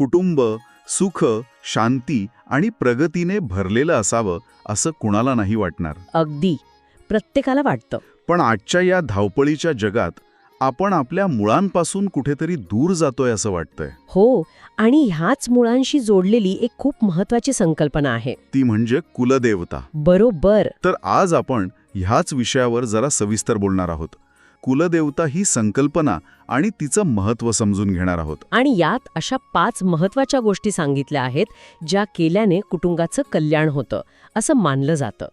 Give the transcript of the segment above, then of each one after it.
कुटुंब सुख शांती आणि प्रगतीने भरलेलं असावं असं कुणाला नाही वाटणार. अगदी. प्रत्येकाला वाटतं. पण आजच्या या धावपळीच्या जगात आपण आपल्या मुळांपासून कुठेतरी दूर जातोय असं वाटतंय. हो आणि ह्याच मुळांशी जोडलेली एक खूप महत्वाची संकल्पना आहे. ती म्हणजे कुलदेवता. बरोबर. तर आज आपण ह्याच विषयावर जरा सविस्तर बोलणार आहोत. कुलदेवता ही संकल्पना आणि तिचं महत्त्व समजून घेणार आहोत. आणि यात अशा पाच महत्त्वाच्या गोष्टी सांगितल्या आहेत ज्या केल्याने कुटुंबाचं कल्याण होतं असं मानलं जातं.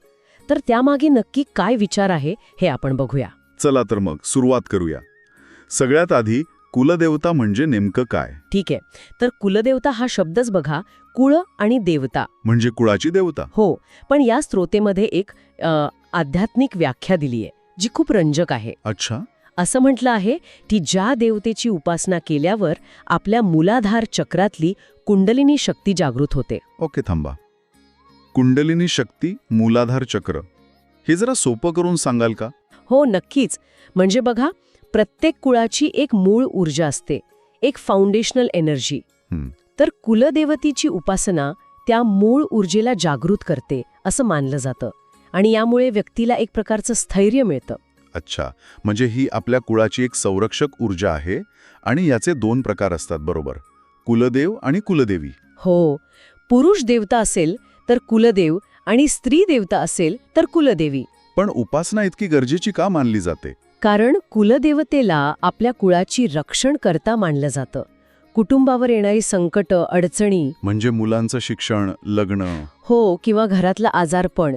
तर त्यामागे नक्की काय विचार आहे हे आपण बघूया. चला तर मग सुरुवात करूया. सगळ्यात आधी कुलदेवता म्हणजे नेमकं काय? ठीक आहे. तर कुलदेवता हा शब्दच बघा कुळ आणि देवता. म्हणजे कुळाची देवता? हो पण या स्त्रोतेमध्ये एक अ, आध्यात्मिक व्याख्या दिली आहे जी खूप रंजक आहे. अच्छा. असं म्हटलं आहे की ज्या देवतेची उपासना केल्यावर आपल्या मूलाधार चक्रातली कुंडलिनी शक्ती जागृत होते. ओके थांबा. कुंडलिनी शक्ती मूलाधार चक्र. हे जरा सोपं करून सांगाल का? हो नक्कीच. म्हणजे बघा प्रत्येक कुळाची एक मूळ ऊर्जा असते एक फाउंडेशनल एनर्जी हं. तर कुलदेवतीची उपासना त्या मूळ ऊर्जेला जागृत करते असं मानलं जातं. आणि यामुळे व्यक्तीला एक प्रकारचं स्थैर्य मिळतं. अच्छा. म्हणजे ही आपल्या कुळाची एक संरक्षक ऊर्जा आहे आणि याचे दोन प्रकार असतात बरोबर. कुलदेव आणि कुलदेवी. हो. पुरुष देवता असेल तर कुलदेव आणि स्त्री देवता असेल तर कुलदेवी. पण उपासना इतकी गरजेची का मानली जाते? कारण कुलदेवतेला आपल्या कुळाची रक्षण करता मानलं जातं. कुटुंबावर येणारी संकट अडचणी म्हणजे मुलांचं शिक्षण लग्न. हो किंवा घरातलं आजारपण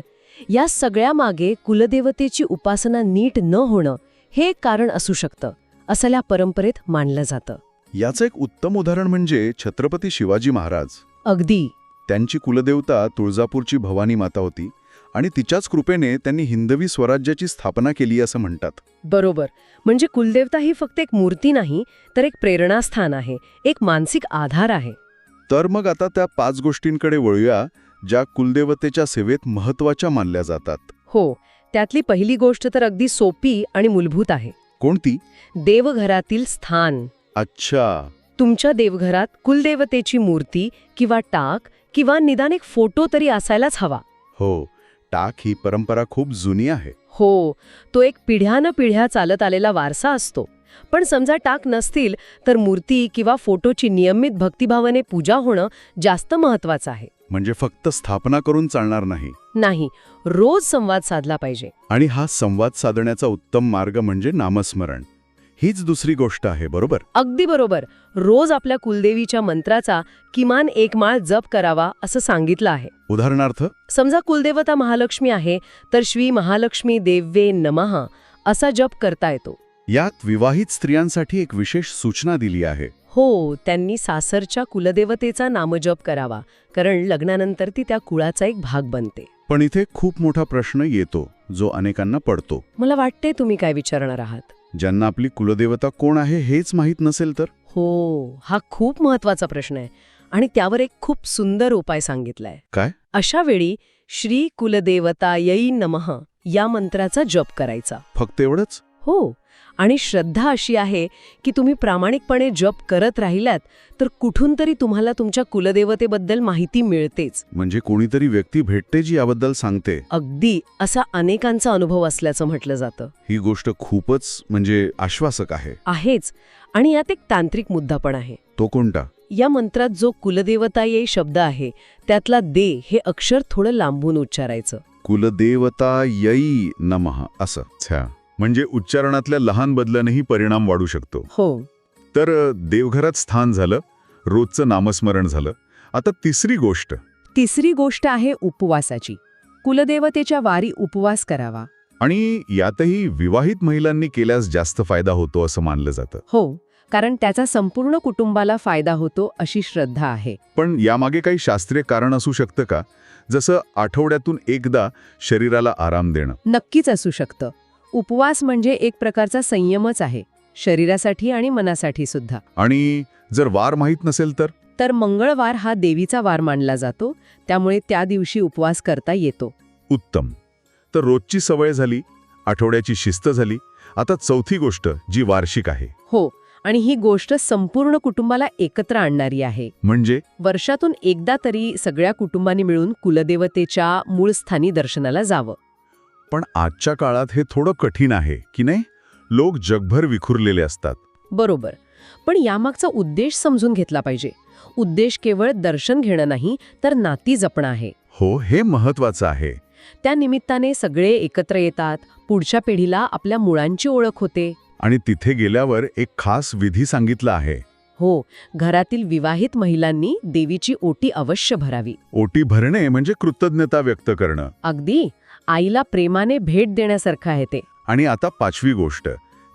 या सगळ्यामागे कुलदेवतेची उपासना नीट न होणं हे एक कारण असू शकतं असं या परंपरेत मानलं जातं. याचं एक उत्तम उदाहरण म्हणजे छत्रपती शिवाजी महाराज. अगदी. त्यांची कुलदेवता तुळजापूरची भवानी माता होती आणि तिच्याच कृपेने त्यांनी हिंदवी स्वराज्याची स्थापना केली असं म्हणतात. बरोबर. म्हणजे कुलदेवता ही फक्त एक मूर्ती नाही तर एक प्रेरणास्थान आहे एक मानसिक आधार आहे. तर मग आता त्या पाच गोष्टींकडे वळूया ज्या कुलदेवतेच्या सेवेत महत्त्वाच्या मानल्या जातात. हो त्यातली पहिली गोष्ट तर अगदी सोपी आणि मूलभूत आहे. कोणती? देवघरातील स्थान. अच्छा. तुमच्या देवघरात कुलदेवतेची मूर्ती किंवा टाक किंवा निदान एक फोटो तरी असायलाच हवा. हो टाक ही परंपरा खूप जुनी आहे. हो तो एक पिढ्यानं पिढ्या चालत आलेला वारसा असतो. पण समजा टाक नसतील तर मूर्ती किंवा फोटोची नियमित भक्तिभावाने पूजा होणं जास्त महत्वाचं आहे. म्हणजे फक्त स्थापना करून चालणार नाही. नाही रोज संवाद साधला पाहिजे. आणि हा संवाद साधण्याचा उत्तम मार्ग म्हणजे नामस्मरण. हीच दुसरी गोष्ट आहे बरोबर? अगदी बरोबर. रोज आपल्या कुलदेवीच्या मंत्राचा किमान एक माळ जप करावा असं सांगितलं आहे. उदाहरणार्थ? समजा कुलदेवता महालक्ष्मी आहे तर श्री महालक्ष्मी देव्ये नमः असा जप करता येतो. यात विवाहित स्त्रियांसाठी एक विशेष सूचना दिली आहे. हो त्यांनी सासरच्या कुलदेवतेचा नामजप करावा कारण लग्नानंतर ती त्या कुळाचा एक भाग बनते. पण इथे खूप मोठा प्रश्न येतो जो अनेकांना पडतो. मला वाटते तुम्ही काय विचारणार आहात. ज्यांना आपली कुलदेवता कोण आहे हेच माहीत नसेल तर? हो हा खूप महत्त्वाचा प्रश्न आहे आणि त्यावर एक खूप सुंदर उपाय सांगितलाय. काय? अशा वेळी श्री कुलदेवता यई नमः या मंत्राचा जप करायचा. फक्त एवढंच? हो. आणि श्रद्धा अशी आहे की तुम्ही प्रामाणिकपणे जप करत राहिलात तर कुठून तरी तुम्हाला तुमच्या कुलदेवतेबद्दल माहिती मिळतेच. म्हणजे कोणीतरी व्यक्ती भेटते जी याबद्दल सांगते? अगदी असा अनेकांचा अनुभव असल्याचं म्हटलं जातं. ही गोष्ट खूपच म्हणजे आश्वासक आहे. आहेच. आणि यात एक तांत्रिक मुद्दा पण आहे. तो कोणता? या मंत्रात जो कुलदेवता ये शब्द आहे त्यातला दे हे अक्षर थोडं लांबून उच्चारायचं. कुलदेवता यई नमः असं. म्हणजे उच्चारणातल्या लहान बदलानेही परिणाम वाढू शकतो. हो. तर देवघरात स्थान झालं रोजचं नामस्मरण झालं. आता तिसरी गोष्ट. तिसरी गोष्ट आहे उपवासाची. कुलदेवतेच्या वारी उपवास करावा. आणि यातही विवाहित महिलांनी केल्यास जास्त फायदा होतो असं मानलं जातं. हो कारण त्याचा संपूर्ण कुटुंबाला फायदा होतो अशी श्रद्धा आहे. पण यामागे काही शास्त्रीय कारण असू शकतं का? जसं आठवड्यातून एकदा शरीराला आराम देणं. नक्कीच असू शकतं. उपवास म्हणजे एक प्रकारचा संयमच आहे शरीरासाठी आणि मनासाठी सुद्धा. आणि जर वार माहीत नसेल तर? तर मंगळवार हा देवीचा वार मानला जातो त्यामुळे त्या दिवशी उपवास करता येतो. उत्तम. तर रोजची सवय झाली आठवड्याची शिस्त झाली आता चौथी गोष्ट जी वार्षिक आहे. हो आणि ही गोष्ट संपूर्ण कुटुंबाला एकत्र आणणारी आहे. म्हणजे? वर्षातून एकदा तरी सगळ्या कुटुंबांनी मिळून कुलदेवतेच्या मूळ स्थानी दर्शनाला जावं. पण आजच्या काळात हे थोडं कठीण आहे की नाही? लोक जगभर विखुरलेले असतात. बरोबर. पण यामागचा उद्देश समजून घेतला पाहिजे. उद्देश केवळ दर्शन घेणं नाही तर नाती जपणं आहे. हो हे महत्वाचं आहे. त्या निमित्ताने सगळे एकत्र येतात पुढच्या पिढीला आपल्या मुळांची ओळख होते. आणि तिथे गेल्यावर एक खास विधी सांगितला आहे. हो घरातील विवाहित महिलांनी देवीची ओटी अवश्य भरावी. ओटी भरणे म्हणजे कृतज्ञता व्यक्त करणं. अगदी. आईला प्रेमाने भेट देण्यासारखं आहे ते. आणि आता पाचवी गोष्ट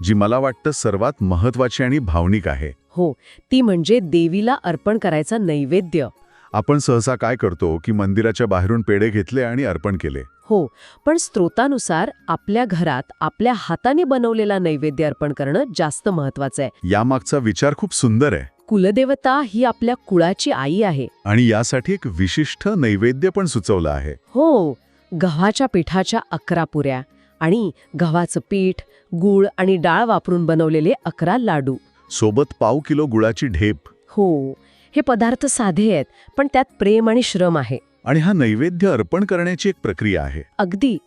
जी मला वाटतं सर्वात महत्वाची आणि भावनिक आहे. हो ती म्हणजे देवीला अर्पण करायचा नैवेद्य. आपण सहसा काय करतो की मंदिराच्या बाहेरून पेढे घेतले आणि अर्पण केले? हो पण स्त्रोतानुसार आपल्या घरात आपल्या हाताने बनवलेला नैवेद्य अर्पण करणं जास्त महत्वाचं आहे. यामागचा विचार खूप सुंदर आहे. कुलदेवता ही आपल्या कुळाची आई आहे. आणि यासाठी एक विशिष्ट नैवेद्य पण सुचवलं आहे. हो गव्हाच्या पिठाच्या अकरा पुऱ्या आणि गव्हाचं पीठ गूळ आणि डाळ वापरून बनवलेले अकरा लाडू. सोबत पाव किलो गुळाची ढेप. हो हे पदार्थ साधे आहेत पण त्यात प्रेम आणि श्रम आहे. आणि हा नैवेद्य अर्पण करण्याची एक प्रक्रिया आहे. अगदी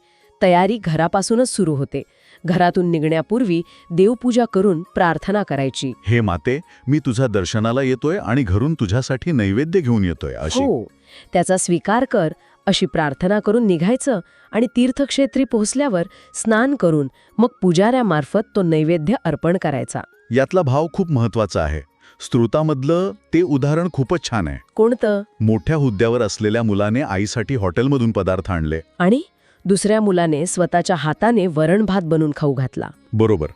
तयारी घरापासूनच सुरू होते. घरातून निघण्यापूर्वी देवपूजा करून प्रार्थना करायची. हे माते मी तुझ्या दर्शनाला येतोय आणि घरून तुझ्यासाठी नैवेद्य घेऊन येतोय अशी. हो त्याचा स्वीकार कर अशी प्रार्थना करून निघायचं आणि तीर्थक्षेत्री पोहोचल्यावर स्नान करून मग पुजाऱ्यामार्फत तो नैवेद्य अर्पण करायचा. यातला भाव खूप महत्त्वाचा आहे. स्तोतामधलं ते उदाहरण खूपच छान आहे. कोणतं? मोठ्या हुद्द्यावर असलेल्या मुलाने आईसाठी हॉटेलमधून पदार्थ आणले. आणि दुसऱ्या मुलाने स्वतःच्या हाताने वरण भात बनवून खाऊ घातला. बरोबर.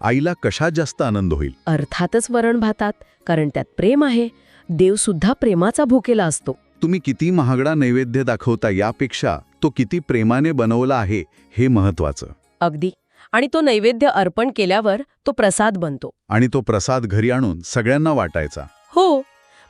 आईला कशात जास्त आनंद होईल? अर्थातच वरण भातात कारण त्यात प्रेम आहे. देव सुद्धा प्रेमाचा भुकेला असतो. तुम्ही किती महागडा नैवेद्य दाखवता यापेक्षा तो किती प्रेमाने बनवला आहे हे महत्वाचं अगदी. आणि तो नैवेद्य अर्पण केल्यावर तो प्रसाद बनतो. आणि तो प्रसाद घरी आणून सगळ्यांना वाटायचा. हो.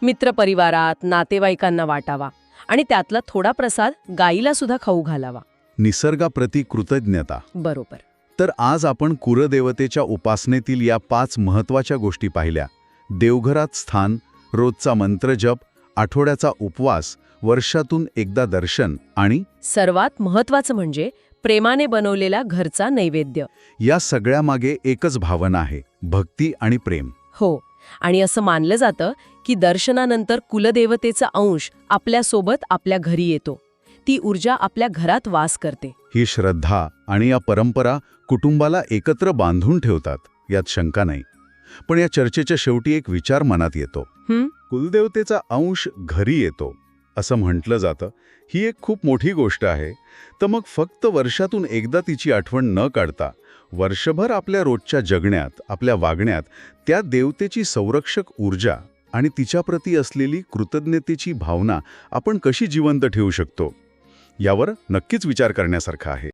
मित्रपरिवारात नातेवाईकांना वाटावा आणि त्यातला थोडा प्रसाद गाईला सुद्धा खाऊ घालावा. निसर्गाप्रती कृतज्ञता. बरोबर. तर आज आपण कुरदेवतेच्या उपासनेतील या पाच महत्त्वाच्या गोष्टी पाहिल्या. देवघरात स्थान रोजचा मंत्रजप आठवड्याचा उपवास वर्षातून एकदा दर्शन आणि सर्वात महत्वाचं म्हणजे प्रेमाने बनवलेला घरचा नैवेद्य. या सगळ्यामागे एकच भावना आहे भक्ती आणि प्रेम. हो आणि असं मानलं जातं की दर्शनानंतर कुलदेवतेचा अंश आपल्यासोबत आपल्या घरी येतो. ती ऊर्जा आपल्या घरात वास करते. ही श्रद्धा आणि या परंपरा कुटुंबाला एकत्र बांधून ठेवतात यात शंका नाही. पण या चर्चेच्या शेवटी एक विचार मनात येतो? कुलदेवतेचा अंश घरी येतो असं म्हटलं जातं. ही एक खूप मोठी गोष्ट आहे. तर मग फक्त वर्षातून एकदा तिची आठवण न काढता वर्षभर आपल्या रोजच्या जगण्यात आपल्या वागण्यात त्या देवतेची संरक्षक ऊर्जा आणि तिच्याप्रती असलेली कृतज्ञतेची भावना आपण कशी जिवंत ठेवू शकतो? यावर नक्कीच विचार करण्यासारखा आहे.